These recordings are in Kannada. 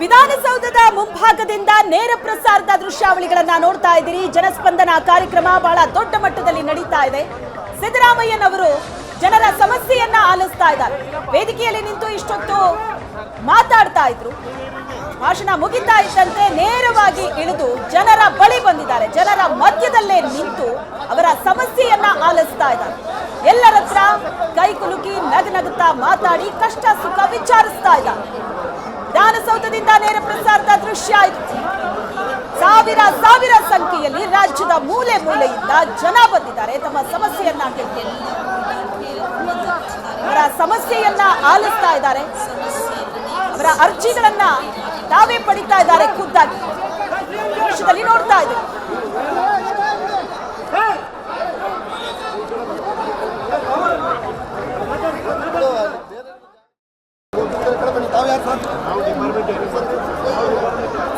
ವಿಧಾನಸೌಧದ ಮುಂಭಾಗದಿಂದ ನೇರ ಪ್ರಸಾರದ ದೃಶ್ಯಾವಳಿಗಳನ್ನ ನೋಡ್ತಾ ಇದ್ದೀರಿ. ಜನಸ್ಪಂದನ ಕಾರ್ಯಕ್ರಮ ಬಹಳ ದೊಡ್ಡ ಮಟ್ಟದಲ್ಲಿ ನಡೀತಾ ಇದೆ. ಸಿದ್ದರಾಮಯ್ಯನವರು ಜನರ ಸಮಸ್ಯೆಯನ್ನ ಆಲಿಸ್ತಾ ಇದ್ದಾರೆ. ವೇದಿಕೆಯಲ್ಲಿ ನಿಂತು ಇಷ್ಟೊತ್ತು ಮಾತಾಡ್ತಾ ಇದ್ರು. ಭಾಷಣ ಮುಗಿತಾ ಇದ್ದಂತೆ ನೇರವಾಗಿ ಇಳಿದು ಜನರ ಬಳಿ ಬಂದಿದ್ದಾರೆ. ಜನರ ಮಧ್ಯದಲ್ಲೇ ನಿಂತು ಅವರ ಸಮಸ್ಯೆಯನ್ನ ಆಲಿಸ್ತಾ ಇದ್ದಾರೆ. ಎಲ್ಲರ ಹತ್ರ ಕೈ ಕುಲುಕಿ ನಗನಗುತ್ತಾ ಮಾತಾಡಿ ಕಷ್ಟ ಸುಖ ವಿಚಾರಿಸ್ತಾ ಇದ್ದಾರೆ. ವಿಧಾನಸೌಧದಿಂದ ನೇರ ಪ್ರಸಾರದ ದೃಶ್ಯ ಇದು. ಸಾವಿರ ಸಾವಿರ ಸಂಖ್ಯೆಯಲ್ಲಿ ರಾಜ್ಯದ ಮೂಲೆ ಮೂಲೆಯಿಂದ ಜನ ಬಂದಿದ್ದಾರೆ. ತಮ್ಮ ಸಮಸ್ಯೆಯನ್ನ ಅವರ ಸಮಸ್ಯೆಯನ್ನ ಆಲಿಸ್ತಾ ಇದ್ದಾರೆ. ಅವರ ಅರ್ಜಿಗಳನ್ನ ತಾವೇ ಪಡಿತಾ ಇದ್ದಾರೆ ಖುದ್ದಾಗಿ. ನೋಡ್ತಾ ಇದ್ದೀವಿ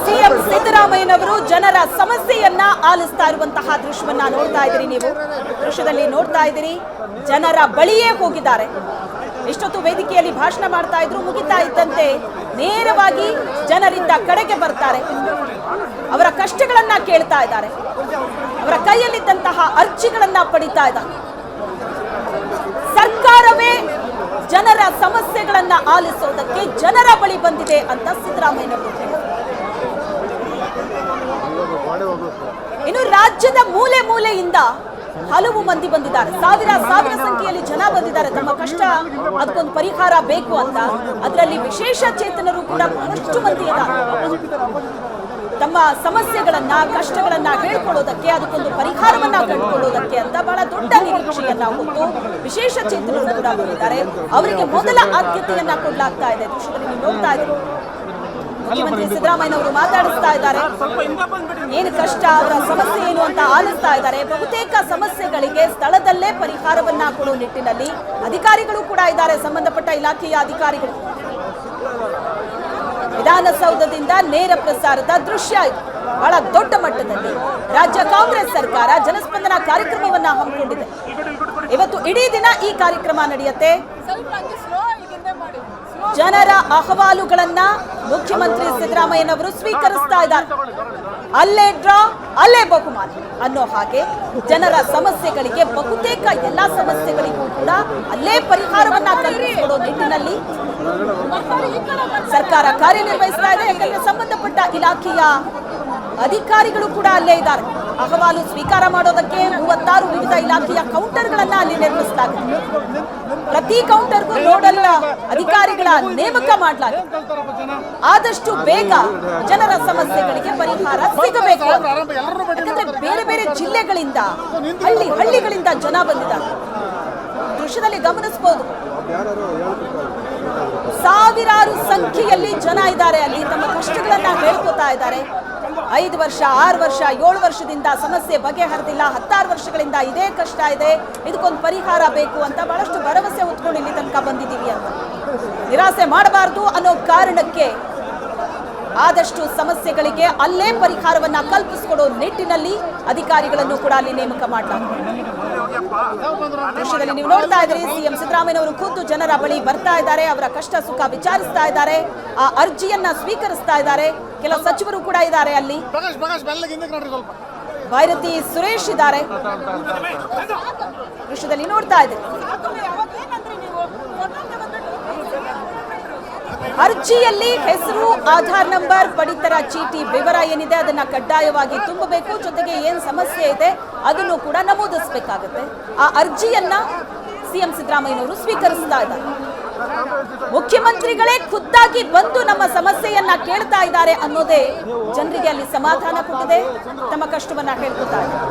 ಸಿಎಂ ಸಿದ್ದರಾಮಯ್ಯನವರು ಜನರ ಆಲಿಸ್ತಾ ಇರುವಂತಹ ದೃಶ್ಯವನ್ನ ನೋಡ್ತಾ ಇದ್ದೀರಿ ನೀವು. ದೃಶ್ಯದಲ್ಲಿ ನೋಡ್ತಾ ಇದ್ದೀರಿ, ಜನರ ಬಳಿಯೇ ಹೋಗಿದ್ದಾರೆ. ಇಷ್ಟೊತ್ತು ವೇದಿಕೆಯಲ್ಲಿ ಭಾಷಣ ಮಾಡ್ತಾ ಇದ್ರು, ಮುಗಿತಾ ಇದ್ದಂತೆ ನೇರವಾಗಿ ಜನರಿಂದ ಕಡೆಗೆ ಬರ್ತಾರೆ. ಅವರ ಕಷ್ಟಗಳನ್ನ ಕೇಳ್ತಾ ಇದ್ದಾರೆ. ಅವರ ಕೈಯಲ್ಲಿದ್ದಂತಹ ಅರ್ಜಿಗಳನ್ನ ಪಡಿತಾ ಇದ್ದಾರೆ. ಸರ್ಕಾರವೇ ಜನರ ಸಮಸ್ಯೆಗಳನ್ನ ಆಲಿಸೋದಕ್ಕೆ ಜನರ ಬಳಿ ಬಂದಿದೆ ಅಂತ ಸಿದ್ದರಾಮಯ್ಯನವರು ಹೇಳಿದರು ಇನ್ನು ರಾಜ್ಯದ ಮೂಲೆ ಮೂಲೆಯಿಂದ ಹಲವು ಮಂದಿ ಬಂದಿದ್ದಾರೆ. ಸಾವಿರ ಸಾವಿರ ಸಂಖ್ಯೆಯಲ್ಲಿ ಜನ ಬಂದಿದ್ದಾರೆ. ತಮ್ಮ ಕಷ್ಟ, ಅದಕ್ಕೊಂದು ಪರಿಹಾರ ಬೇಕು ಅಂತ. ಅದರಲ್ಲಿ ವಿಶೇಷ ಚೇತನರು ಕೂಡ ಬಹಳಷ್ಟು ಮಂದಿ ಇದ್ದಾರೆ. ತಮ್ಮ ಸಮಸ್ಯೆಗಳನ್ನ, ಕಷ್ಟಗಳನ್ನ ಹೇಳ್ಕೊಳ್ಳೋದಕ್ಕೆ, ಅದಕ್ಕೊಂದು ಪರಿಹಾರವನ್ನ ಕಂಡುಕೊಳ್ಳೋದಕ್ಕೆ ಅಂತ ಬಹಳ ದೊಡ್ಡ ನಿರೀಕ್ಷೆಯನ್ನ ಹೊತ್ತು ವಿಶೇಷ ಚೇತನರು ಕೂಡ ಬಂದಿದ್ದಾರೆ. ಅವರಿಗೆ ಮೊದಲ ಆದ್ಯತೆಯನ್ನ ಕೊಡಲಾಗ್ತಾ ಇದೆ. ನೋಡ್ತಾ ಇದ್ದೀರಿ. ಮುಖ್ಯಮಂತ್ರಿ ಸಿದ್ದರಾಮಯ್ಯನವರು ಮಾತಾಡಿಸ್ತಾ ಇದ್ದಾರೆ. ಏನು ಕಷ್ಟ ಅವರ ಸಮಸ್ಯೆ ಏನು ಅಂತ ಆಲಿಸ್ತಾ ಇದ್ದಾರೆ. ಬಹುತೇಕ ಸಮಸ್ಯೆಗಳಿಗೆ ಸ್ಥಳದಲ್ಲೇ ಪರಿಹಾರವನ್ನ ಕೊಡುವ ನಿಟ್ಟಿನಲ್ಲಿ ಅಧಿಕಾರಿಗಳು ಕೂಡ ಇದ್ದಾರೆ ಸಂಬಂಧಪಟ್ಟ ಇಲಾಖೆಯ ಅಧಿಕಾರಿಗಳು. ವಿಧಾನಸೌಧದಿಂದ ನೇರ ಪ್ರಸಾರದ ದೃಶ್ಯ ಇದು. ಬಹಳ ದೊಡ್ಡ ಮಟ್ಟದಲ್ಲಿ ರಾಜ್ಯ ಕಾಂಗ್ರೆಸ್ ಸರ್ಕಾರ ಜನಸ್ಪಂದನ ಕಾರ್ಯಕ್ರಮವನ್ನ ಹಮ್ಮಿಕೊಂಡಿದೆ. ಇವತ್ತು ಇಡೀ ದಿನ ಈ ಕಾರ್ಯಕ್ರಮ ನಡೆಯುತ್ತೆ. ಜನರ ಅಹವಾಲುಗಳನ್ನ ಮುಖ್ಯಮಂತ್ರಿ ಸಿದ್ದರಾಮಯ್ಯನವರು ಸ್ವೀಕರಿಸ್ತಾ ಇದ್ದಾರೆ. ಅಲ್ಲೇ ಡ್ರಾ, ಅಲ್ಲೇ ಬಹುಮಾನ ಅನ್ನೋ ಹಾಗೆ ಜನರ ಸಮಸ್ಯೆಗಳಿಗೆ ಬಹುತೇಕ ಎಲ್ಲ ಸಮಸ್ಯೆಗಳಿಗೂ ಕೂಡ ಅಲ್ಲೇ ಪರಿಹಾರವನ್ನ ಕಲ್ಪಿಸಿಕೊಡೋ ನಿಟ್ಟಿನಲ್ಲಿ ಸರ್ಕಾರ ಕಾರ್ಯನಿರ್ವಹಿಸ್ತಾ ಇದೆ. ಯಾಕಂದ್ರೆ ಸಂಬಂಧಪಟ್ಟ ಇಲಾಖೆಯ ಅಧಿಕಾರಿಗಳು ಕೂಡ ಅಲ್ಲೇ ಇದ್ದಾರೆ. ಅಹವಾಲು ಸ್ವೀಕಾರ ಮಾಡೋದಕ್ಕೆ ಮೂವತ್ತಾರು ವಿವಿಧ ಇಲಾಖೆಯ ಕೌಂಟರ್ಗಳನ್ನ ಅಲ್ಲಿ ನಿರ್ಮಿಸಲಾಗಿದೆ. ಪ್ರತಿ ಕೌಂಟರ್ಗೂ ನೋಡಲ್ ಅಧಿಕಾರಿಗಳ ನೇಮಕ ಮಾಡಲಾಗಿದೆ. ಆದಷ್ಟು ಬೇಗ ಜನರ ಸಮಸ್ಯೆಗಳಿಗೆ ಪರಿಹಾರ ಸಿಗಬೇಕು. ಯಾಕಂದ್ರೆ ಬೇರೆ ಬೇರೆ ಜಿಲ್ಲೆಗಳಿಂದ, ಹಳ್ಳಿ ಹಳ್ಳಿಗಳಿಂದ ಜನ ಬಂದಿದ್ದಾರೆ. ದೃಶ್ಯದಲ್ಲಿ ಗಮನಿಸಬಹುದು ಸಾವಿರಾರು ಸಂಖ್ಯೆಯಲ್ಲಿ ಜನ ಇದ್ದಾರೆ ಅಲ್ಲಿ. ತಮ್ಮ ಕಷ್ಟಗಳನ್ನ ಹೇಳ್ಕೊತಾ ಇದ್ದಾರೆ. ಐದು ವರ್ಷ, ಆರು ವರ್ಷ, ಏಳು ವರ್ಷದಿಂದ ಸಮಸ್ಯೆ ಬಗೆಹರಿದಿಲ್ಲ. ಹತ್ತಾರು ವರ್ಷಗಳಿಂದ ಇದೇ ಕಷ್ಟ ಇದೆ. ಇದಕ್ಕೊಂದು ಪರಿಹಾರ ಬೇಕು ಅಂತ ಬಹಳಷ್ಟು ಭರವಸೆ ಹೊತ್ಕೊಂಡು ಇಲ್ಲಿ ತನಕ ಬಂದಿದ್ದೀವಿ ಅಂತ. ನಿರಾಸೆ ಮಾಡಬಾರ್ದು ಅನ್ನೋ ಕಾರಣಕ್ಕೆ ಆದಷ್ಟು ಸಮಸ್ಯೆಗಳಿಗೆ ಅಲ್ಲೇ ಪರಿಹಾರವನ್ನ ಕಲ್ಪಿಸಿಕೊಡೋ ನಿಟ್ಟಿನಲ್ಲಿ ಅಧಿಕಾರಿಗಳನ್ನು ಕೂಡ ಅಲ್ಲಿ ನೇಮಕ ಮಾಡಲಾಗಿದೆ ನೀವು ನೋಡ್ತಾ ಇದ್ದೀರಿ ಸಿಎಂ ಸಿದ್ದರಾಮಯ್ಯನವರು ಖುದ್ದು ಜನರ ಬಳಿ ಬರ್ತಾ ಇದ್ದಾರೆ ಅವರ ಕಷ್ಟ ಸುಖ ವಿಚಾರಿಸ್ತಾ ಇದ್ದಾರೆ ಆ ಅರ್ಜಿಯನ್ನ ಸ್ವೀಕರಿಸ್ತಾ ಇದ್ದಾರೆ ಕೆಲವು ಸಚಿವರು ಕೂಡ ಇದ್ದಾರೆ ಅಲ್ಲಿ. ಭೈರತಿ ಸುರೇಶ್ ಇದ್ದಾರೆ. ದೃಶ್ಯದಲ್ಲಿ ನೋಡ್ತಾ ಇದ್ದೀರಿ. ಅರ್ಜಿಯಲ್ಲಿ ಹೆಸರು, ಆಧಾರ್ ನಂಬರ್, ಪಡಿತರ ಚೀಟಿ ವಿವರ ಏನಿದೆ ಅದನ್ನ ಕಡ್ಡಾಯವಾಗಿ ತುಂಬಬೇಕು. ಜೊತೆಗೆ ಏನ್ ಸಮಸ್ಯೆ ಇದೆ ಅದನ್ನು ಕೂಡ ನಮೂದಿಸಬೇಕಾಗುತ್ತೆ. ಆ ಅರ್ಜಿಯನ್ನ ಸಿಎಂ ಸಿದ್ದರಾಮಯ್ಯನವರು ಸ್ವೀಕರಿಸ್ತಾ ಇದ್ದಾರೆ. ಮುಖ್ಯಮಂತ್ರಿಗಳೇ ಖುದ್ದಾಗಿ ಬಂದು ನಮ್ಮ ಸಮಸ್ಯೆಯನ್ನ ಕೇಳ್ತಾ ಇದ್ದಾರೆ ಅನ್ನೋದೇ ಜನರಿಗೆ ಅಲ್ಲಿ ಸಮಾಧಾನ ಕೊಟ್ಟಿದೆ. ತಮ್ಮ ಕಷ್ಟವನ್ನ ಹೇಳ್ಕೊತಾ ಇದ್ದಾರೆ.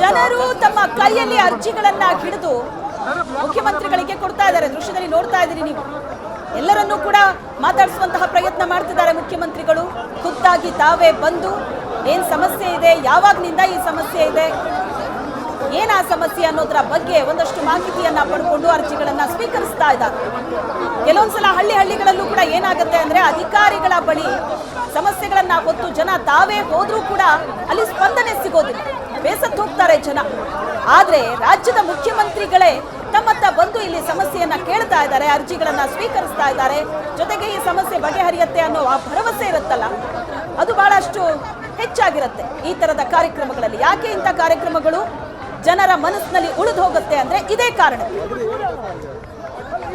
ಜನರು ತಮ್ಮ ಕೈಯಲ್ಲಿ ಅರ್ಜಿಗಳನ್ನ ಹಿಡಿದು ಮುಖ್ಯಮಂತ್ರಿಗಳಿಗೆ ಕೊಡ್ತಾ ಇದ್ದಾರೆ. ದೃಶ್ಯದಲ್ಲಿ ನೋಡ್ತಾ ಇದ್ದೀರಿ ನೀವು. ಎಲ್ಲರನ್ನೂ ಕೂಡ ಮಾತಾಡಿಸುವಂತಹ ಪ್ರಯತ್ನ ಮಾಡ್ತಿದ್ದಾರೆ ಮುಖ್ಯಮಂತ್ರಿಗಳು. ಖುದ್ದಾಗಿ ತಾವೇ ಬಂದು ಏನ್ ಸಮಸ್ಯೆ ಇದೆ, ಯಾವಾಗ್ನಿಂದ ಈ ಸಮಸ್ಯೆ ಇದೆ ಏನ ಸಮಸ್ಯೆ ಅನ್ನೋದರ ಬಗ್ಗೆ ಒಂದಷ್ಟು ಮಾಹಿತಿಯನ್ನ ಪಡ್ಕೊಂಡು ಅರ್ಜಿಗಳನ್ನ ಸ್ವೀಕರಿಸ್ತಾ ಇದ್ದಾರೆ. ಕೆಲವೊಂದ್ಸಲ ಹಳ್ಳಿ ಹಳ್ಳಿಗಳಲ್ಲೂ ಕೂಡ ಏನಾಗುತ್ತೆ ಅಂದ್ರೆ ಅಧಿಕಾರಿಗಳ ಬಳಿ ಸಮಸ್ಯೆಗಳನ್ನ ಹೊತ್ತು ಜನ ತಾವೇ ಹೋದ್ರೂ ಕೂಡ ಅಲ್ಲಿ ಸ್ಪಂದನೆ ಸಿಗೋದಿಲ್ಲ. ಬೇಸತ್ತು ಹೋಗ್ತಾರೆ ಜನ. ಆದ್ರೆ ರಾಜ್ಯದ ಮುಖ್ಯಮಂತ್ರಿಗಳೇ ತಮ್ಮತ್ತ ಬಂದು ಇಲ್ಲಿ ಸಮಸ್ಯೆಯನ್ನ ಕೇಳ್ತಾ ಇದ್ದಾರೆ, ಅರ್ಜಿಗಳನ್ನ ಸ್ವೀಕರಿಸ್ತಾ ಇದ್ದಾರೆ. ಜೊತೆಗೆ ಈ ಸಮಸ್ಯೆ ಬಗೆಹರಿಯುತ್ತೆ ಅನ್ನೋ ಆ ಭರವಸೆ ಇರುತ್ತಲ್ಲ, ಅದು ಬಹಳಷ್ಟು ಹೆಚ್ಚಾಗಿರುತ್ತೆ ಈ ತರದ ಕಾರ್ಯಕ್ರಮಗಳಲ್ಲಿ. ಯಾಕೆ ಇಂಥ ಕಾರ್ಯಕ್ರಮಗಳು? ಜನರ ಮನಸ್ಸಿನಲ್ಲಿ ಉಳಿದು ಹೋಗುತ್ತೆ ಅಂದ್ರೆ ಇದೇ ಕಾರಣ.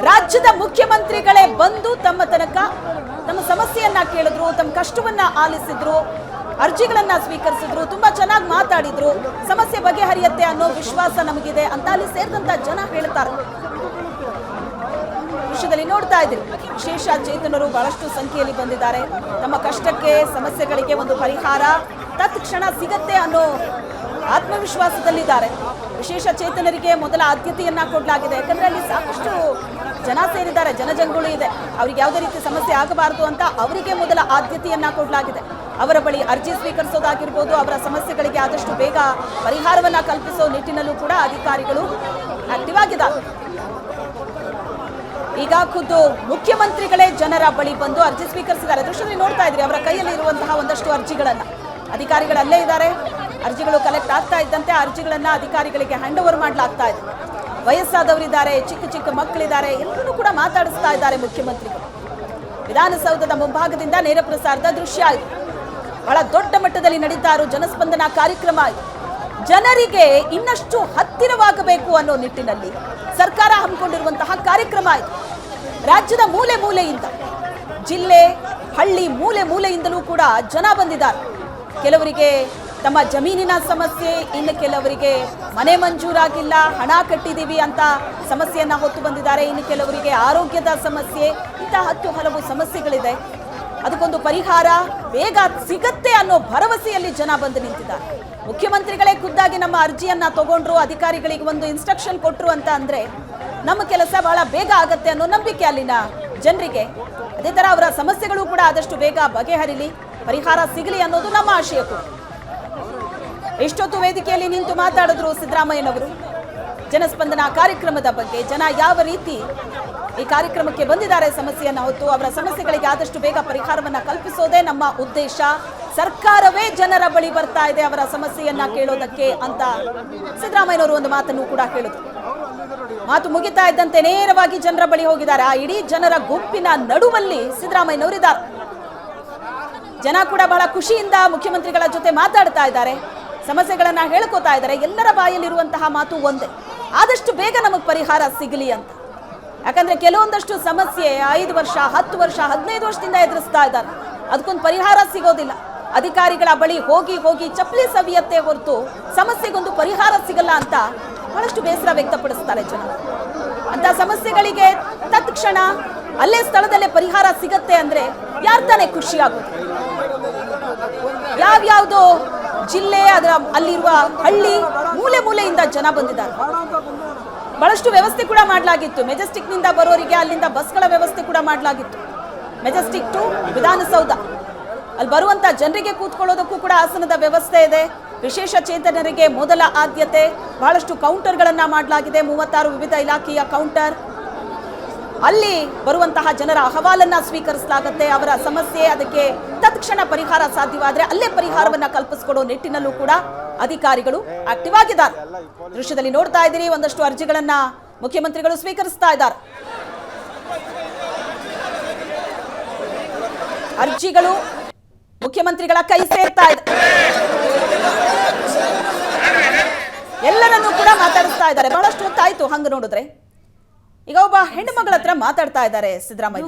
ರಾಜ್ಯದ ಮುಖ್ಯಮಂತ್ರಿಗಳೇ ಬಂದು ತಮ್ಮ ತನಕ ತಮ್ಮ ಸಮಸ್ಯೆಯನ್ನ ಕೇಳಿದ್ರು, ತಮ್ಮ ಕಷ್ಟವನ್ನ ಆಲಿಸಿದ್ರು, ಅರ್ಜಿಗಳನ್ನ ಸ್ವೀಕರಿಸಿದ್ರು, ತುಂಬಾ ಚೆನ್ನಾಗಿ ಮಾತಾಡಿದ್ರು. ಸಮಸ್ಯೆ ಬಗೆಹರಿಯತ್ತೆ ಅನ್ನೋ ವಿಶ್ವಾಸ ನಮಗಿದೆ ಅಂತ ಅಲ್ಲಿ ಸೇರಿದಂತ ಜನ ಹೇಳ್ತಾರೆ. ವಿಷಯದಲ್ಲಿ ನೋಡ್ತಾ ಇದ್ದೀರಿ. ವಿಶೇಷ ಚೇತನರು ಬಹಳಷ್ಟು ಸಂಖ್ಯೆಯಲ್ಲಿ ಬಂದಿದ್ದಾರೆ. ತಮ್ಮ ಕಷ್ಟಕ್ಕೆ, ಸಮಸ್ಯೆಗಳಿಗೆ ಒಂದು ಪರಿಹಾರ ತತ್ಕ್ಷಣ ಸಿಗತ್ತೆ ಅನ್ನೋ ಆತ್ಮವಿಶ್ವಾಸದಲ್ಲಿದ್ದಾರೆ. ವಿಶೇಷ ಚೇತನರಿಗೆ ಮೊದಲ ಆದ್ಯತೆಯನ್ನ ಕೊಡಲಾಗಿದೆ. ಯಾಕಂದ್ರೆ ಅಲ್ಲಿ ಸಾಕಷ್ಟು ಜನ ಸೇರಿದ್ದಾರೆ, ಜನಜಂಗುಳಿ ಇದೆ. ಅವ್ರಿಗೆ ಯಾವುದೇ ರೀತಿ ಸಮಸ್ಯೆ ಆಗಬಾರದು ಅಂತ ಅವರಿಗೆ ಮೊದಲ ಆದ್ಯತೆಯನ್ನ ಕೊಡಲಾಗಿದೆ. ಅವರ ಬಳಿ ಅರ್ಜಿ ಸ್ವೀಕರಿಸೋದಾಗಿರ್ಬೋದು, ಅವರ ಸಮಸ್ಯೆಗಳಿಗೆ ಆದಷ್ಟು ಬೇಗ ಪರಿಹಾರವನ್ನ ಕಲ್ಪಿಸೋ ನಿಟ್ಟಿನಲ್ಲೂ ಕೂಡ ಅಧಿಕಾರಿಗಳು ಆಕ್ಟಿವ್ ಆಗಿದ್ದಾರೆ. ಈಗ ಖುದ್ದು ಮುಖ್ಯಮಂತ್ರಿಗಳೇ ಜನರ ಬಳಿ ಬಂದು ಅರ್ಜಿ ಸ್ವೀಕರಿಸಿದ್ದಾರೆ. ದೃಶ್ಯದಲ್ಲಿ ನೋಡ್ತಾ ಇದ್ರಿ, ಅವರ ಕೈಯಲ್ಲಿ ಇರುವಂತಹ ಒಂದಷ್ಟು ಅರ್ಜಿಗಳನ್ನ. ಅಧಿಕಾರಿಗಳು ಅಲ್ಲೇ ಇದ್ದಾರೆ. ಅರ್ಜಿಗಳು ಕಲೆಕ್ಟ್ ಆಗ್ತಾ ಇದ್ದಂತೆ ಅರ್ಜಿಗಳನ್ನು ಅಧಿಕಾರಿಗಳಿಗೆ ಹ್ಯಾಂಡ್ ಓವರ್ ಮಾಡಲಾಗ್ತಾ ಇದೆ. ವಯಸ್ಸಾದವರಿದ್ದಾರೆ, ಚಿಕ್ಕ ಚಿಕ್ಕ ಮಕ್ಕಳಿದ್ದಾರೆ, ಎಲ್ಲರೂ ಕೂಡ ಮಾತಾಡಿಸ್ತಾ ಇದ್ದಾರೆ ಮುಖ್ಯಮಂತ್ರಿಗಳು. ವಿಧಾನಸೌಧದ ಮುಂಭಾಗದಿಂದ ನೇರ ಪ್ರಸಾರದ ದೃಶ್ಯ ಇದು. ಬಹಳ ದೊಡ್ಡ ಮಟ್ಟದಲ್ಲಿ ನಡೀತಾ ಇರೋ ಜನಸ್ಪಂದನ ಕಾರ್ಯಕ್ರಮ ಜನರಿಗೆ ಇನ್ನಷ್ಟು ಹತ್ತಿರವಾಗಬೇಕು ಅನ್ನೋ ನಿಟ್ಟಿನಲ್ಲಿ ಸರ್ಕಾರ ಹಮ್ಮಿಕೊಂಡಿರುವಂತಹ ಕಾರ್ಯಕ್ರಮ ಇದು. ರಾಜ್ಯದ ಮೂಲೆ ಮೂಲೆಯಿಂದ, ಜಿಲ್ಲೆ, ಹಳ್ಳಿ ಮೂಲೆ ಮೂಲೆಯಿಂದಲೂ ಕೂಡ ಜನ ಬಂದಿದ್ದಾರೆ. ಕೆಲವರಿಗೆ ತಮ್ಮ ಜಮೀನಿನ ಸಮಸ್ಯೆ, ಇನ್ನು ಕೆಲವರಿಗೆ ಮನೆ ಮಂಜೂರಾಗಿಲ್ಲ, ಹಣ ಕಟ್ಟಿದ್ದೀವಿ ಅಂತ ಸಮಸ್ಯೆಯನ್ನ ಹೊತ್ತು ಬಂದಿದ್ದಾರೆ. ಇನ್ನು ಕೆಲವರಿಗೆ ಆರೋಗ್ಯದ ಸಮಸ್ಯೆ, ಇಂಥ ಹತ್ತು ಹಲವು ಸಮಸ್ಯೆಗಳಿದೆ. ಅದಕ್ಕೊಂದು ಪರಿಹಾರ ಬೇಗ ಸಿಗತ್ತೆ ಅನ್ನೋ ಭರವಸೆಯಲ್ಲಿ ಜನ ಬಂದು ನಿಂತಿದ್ದಾರೆ. ಮುಖ್ಯಮಂತ್ರಿಗಳೇ ಖುದ್ದಾಗಿ ನಮ್ಮ ಅರ್ಜಿಯನ್ನ ತಗೊಂಡ್ರು, ಅಧಿಕಾರಿಗಳಿಗೆ ಒಂದು ಇನ್ಸ್ಟ್ರಕ್ಷನ್ ಕೊಟ್ಟರು ಅಂತ ಅಂದರೆ ನಮ್ಮ ಕೆಲಸ ಬಹಳ ಬೇಗ ಆಗತ್ತೆ ಅನ್ನೋ ನಂಬಿಕೆ ಅಲ್ಲಿನ ಜನರಿಗೆ. ಅದೇ ಥರ ಅವರ ಸಮಸ್ಯೆಗಳು ಕೂಡ ಆದಷ್ಟು ಬೇಗ ಬಗೆಹರಿಲಿ, ಪರಿಹಾರ ಸಿಗಲಿ ಅನ್ನೋದು ನಮ್ಮ ಆಶಯ ಎಷ್ಟೊತ್ತು ವೇದಿಕೆಯಲ್ಲಿ ನಿಂತು ಮಾತಾಡಿದ್ರು ಸಿದ್ದರಾಮಯ್ಯನವರು. ಜನಸ್ಪಂದನ ಕಾರ್ಯಕ್ರಮದ ಬಗ್ಗೆ, ಜನ ಯಾವ ರೀತಿ ಈ ಕಾರ್ಯಕ್ರಮಕ್ಕೆ ಬಂದಿದ್ದಾರೆ ಸಮಸ್ಯೆಯನ್ನು ಹೊತ್ತು, ಅವರ ಸಮಸ್ಯೆಗಳಿಗೆ ಆದಷ್ಟು ಬೇಗ ಪರಿಹಾರವನ್ನು ಕಲ್ಪಿಸೋದೇ ನಮ್ಮ ಉದ್ದೇಶ. ಸರ್ಕಾರವೇ ಜನರ ಬಳಿ ಬರ್ತಾ ಇದೆ ಅವರ ಸಮಸ್ಯೆಯನ್ನ ಕೇಳೋದಕ್ಕೆ ಅಂತ ಸಿದ್ದರಾಮಯ್ಯನವರು ಒಂದು ಮಾತನ್ನು ಕೂಡ ಹೇಳಿದರು. ಮಾತು ಮುಗಿತಾ ಇದ್ದಂತೆ ನೇರವಾಗಿ ಜನರ ಬಳಿ ಹೋಗಿದ್ದಾರೆ. ಆ ಇಡೀ ಜನರ ಗುಂಪಿನ ನಡುವಲ್ಲಿ ಸಿದ್ದರಾಮಯ್ಯನವರಿದ್ದಾರೆ. ಜನ ಕೂಡ ಬಹಳ ಖುಷಿಯಿಂದ ಮುಖ್ಯಮಂತ್ರಿಗಳ ಜೊತೆ ಮಾತಾಡ್ತಾ ಇದ್ದಾರೆ. ಸಮಸ್ಯೆಗಳನ್ನ ಹೇಳ್ಕೋತಾ ಇದ್ದಾರೆ. ಎಲ್ಲರ ಬಾಯಲ್ಲಿರುವಂತಹ ಮಾತು ಒಂದೇ. ಆದಷ್ಟು ಬೇಗ ನಮಗೆ ಪರಿಹಾರ ಸಿಗಲಿ ಅಂತ. ಯಾಕಂದ್ರೆ ಕೆಲವೊಂದಷ್ಟು ಸಮಸ್ಯೆ ಐದು ವರ್ಷ, ಹತ್ತು ವರ್ಷ, ಹದಿನೈದು ವರ್ಷದಿಂದ ಎದುರಿಸ್ತಾ ಇದ್ದಾರೆ. ಅದಕ್ಕೊಂದು ಪರಿಹಾರ ಸಿಗೋದಿಲ್ಲ. ಅಧಿಕಾರಿಗಳ ಬಳಿ ಹೋಗಿ ಹೋಗಿ ಚಪ್ಪಲಿ ಸವಿಯತ್ತೆ ಹೊರತು ಸಮಸ್ಯೆಗೊಂದು ಪರಿಹಾರ ಸಿಗಲ್ಲ ಅಂತ ಬಹಳಷ್ಟು ಬೇಸರ ವ್ಯಕ್ತಪಡಿಸ್ತಾರೆ ಜನ. ಅಂತ ಸಮಸ್ಯೆಗಳಿಗೆ ತತ್ಕ್ಷಣ ಅಲ್ಲೇ ಸ್ಥಳದಲ್ಲೇ ಪರಿಹಾರ ಸಿಗತ್ತೆ ಅಂದ್ರೆ ಯಾರ್ ತಾನೇ ಆಗೋದು? ಯಾವ್ಯಾವ್ದು ಜಿಲ್ಲೆ, ಅದರ ಅಲ್ಲಿರುವ ಹಳ್ಳಿ ಮೂಲೆ ಮೂಲೆಯಿಂದ ಜನ ಬಂದಿದ್ದಾರೆ. ಬಹಳಷ್ಟು ವ್ಯವಸ್ಥೆ ಕೂಡ ಮಾಡಲಾಗಿತ್ತು. ಮೆಜೆಸ್ಟಿಕ್ನಿಂದ ಬರೋರಿಗೆ ಅಲ್ಲಿಂದ ಬಸ್ಗಳ ವ್ಯವಸ್ಥೆ ಕೂಡ ಮಾಡಲಾಗಿತ್ತು. Majestic to Vidhana Soudha. ಅಲ್ಲಿ ಬರುವಂಥ ಜನರಿಗೆ ಕೂತ್ಕೊಳ್ಳೋದಕ್ಕೂ ಕೂಡ ಆಸನದ ವ್ಯವಸ್ಥೆ ಇದೆ. ವಿಶೇಷ ಚೇತನರಿಗೆ ಮೊದಲ ಆದ್ಯತೆ. ಬಹಳಷ್ಟು ಕೌಂಟರ್ಗಳನ್ನು ಮಾಡಲಾಗಿದೆ. ಮೂವತ್ತಾರು ವಿವಿಧ ಇಲಾಖೆಯ ಕೌಂಟರ್ ಅಲ್ಲಿ ಬರುವಂತಹ ಜನರ ಅಹವಾಲನ್ನ ಸ್ವೀಕರಿಸಲಾಗುತ್ತೆ. ಅವರ ಸಮಸ್ಯೆ, ಅದಕ್ಕೆ ತತ್ಕ್ಷಣ ಪರಿಹಾರ ಸಾಧ್ಯವಾದರೆ ಅಲ್ಲೇ ಪರಿಹಾರವನ್ನ ಕಲ್ಪಿಸಿಕೊಡೋ ನಿಟ್ಟಿನಲ್ಲೂ ಕೂಡ ಅಧಿಕಾರಿಗಳು ಆಕ್ಟಿವ್ ಆಗಿದ್ದಾರೆ. ದೃಶ್ಯದಲ್ಲಿ ನೋಡ್ತಾ ಇದ್ದೀರಿ, ಒಂದಷ್ಟು ಅರ್ಜಿಗಳನ್ನ ಮುಖ್ಯಮಂತ್ರಿಗಳು ಸ್ವೀಕರಿಸ್ತಾ ಇದ್ದಾರೆ. ಅರ್ಜಿಗಳು ಮುಖ್ಯಮಂತ್ರಿಗಳ ಕೈ ಸೇರ್ತಾ ಇದೆ. ಎಲ್ಲರನ್ನೂ ಕೂಡ ಮಾತಾಡಿಸ್ತಾ ಇದ್ದಾರೆ. ಬಹಳಷ್ಟು ಹೊತ್ತಾಯ್ತು ಹಂಗ ನೋಡಿದ್ರೆ. ಈಗ ಒಬ್ಬ ಹೆಣ್ಣು ಮಗಳ ಹತ್ರ ಮಾತಾಡ್ತಾ ಇದ್ದಾರೆ ಸಿದ್ದರಾಮಯ್ಯ.